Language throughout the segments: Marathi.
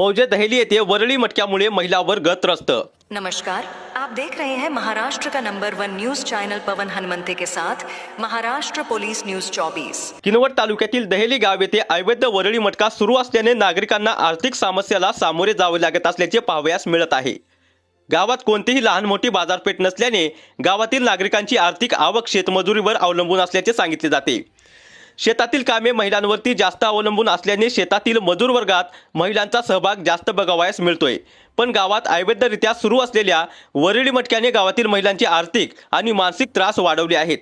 मौजे दहेली येथे वरळी मटक्यामुळे महिला वर्ग त्रस्त नमस्कार. आप देख रहे हैं महाराष्ट्र का number one news channel Pawan Hanumante के साथ महाराष्ट्र पुलिस न्यूज 24 किनवट तालुक्यातील दहेली गाव येथे अवैध वरळी मटका सुरू असल्याने नागरिकांना आर्थिक समस्याला सामोरे जावे लागत असल्याचे पाहावयास मिळत आहे. गावात कोणतीही लहान मोठी बाजारपेठ नसल्याने गावातील नागरिकांची आर्थिक आवक शेतमजुरीवर अवलंबून असल्याचे सांगितले जाते. शेतातील कामे महिलांवरती जास्त अवलंबून असल्याने शेतातील मजूर वर्गात महिलांचा सहभाग जास्त बघावयास मिळतोय. पण गावात अवैधरित्या सुरू असलेल्या वरळी मटक्याने गावातील महिलांचे आर्थिक आणि मानसिक त्रास वाढवले आहेत.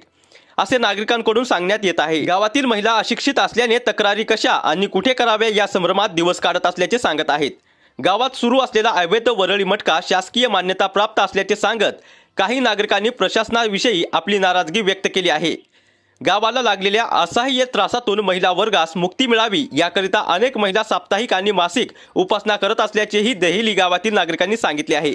असे नागरिकांकडून सांगण्यात येत आहे. गावातील महिला अशिक्षित असल्याने तक्रारी कशा आणि कुठे कराव्या या संभ्रमात दिवस काढत असल्याचे सांगत आहेत. गावात सुरू असलेला अवैध वरळी मटका शासकीय मान्यता प्राप्त असल्याचे सांगत काही नागरिकांनी प्रशासनाविषयी आपली नाराजगी व्यक्त केली आहे. गावाला लागलेल्या असह्य त्रासातून महिला वर्गास मुक्ती मिळावी याकरिता अनेक महिला साप्ताहिक आणि मासिक उपासना करत असल्याचेही देहली गावातील नागरिकांनी सांगितले आहे.